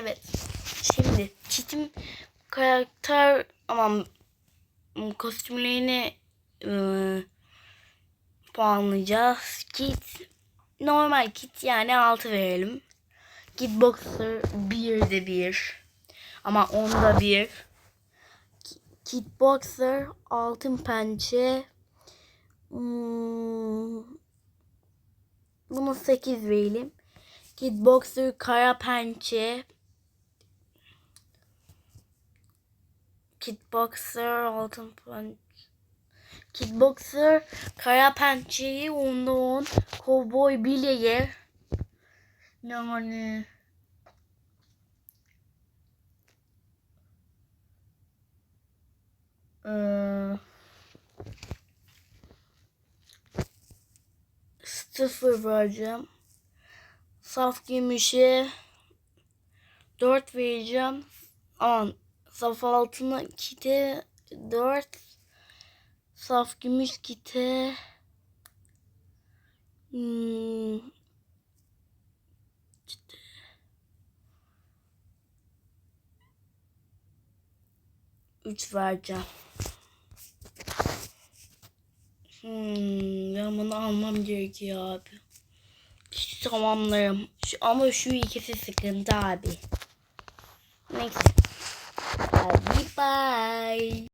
Evet. Şimdi çitim karakter aman kostümlerini ıı, puanlayacağız. Kit normal kit yani 6 verelim. Kit Boxer 1 de 1. Ama 10'da 1. Kit Boxer altın pençe. Hmm, bunu 8 verelim. Kit Boxer kara pençe. Kit Boxer altın pençe. Kit Boxer kara pençeyi onda 10. Cowboy bileği. Yani Eee sıfır vereceğim. Saf gümüşe 4 vereceğim. Aman saf altına kite 4. Saf gümüş kite hmm, kite. Üç vereceğim. Hmm, ben bunu almam gerekiyor abi. Şu tamamlarım. Şu, ama şu ikisi sıkıntı abi. Neyse. Bye.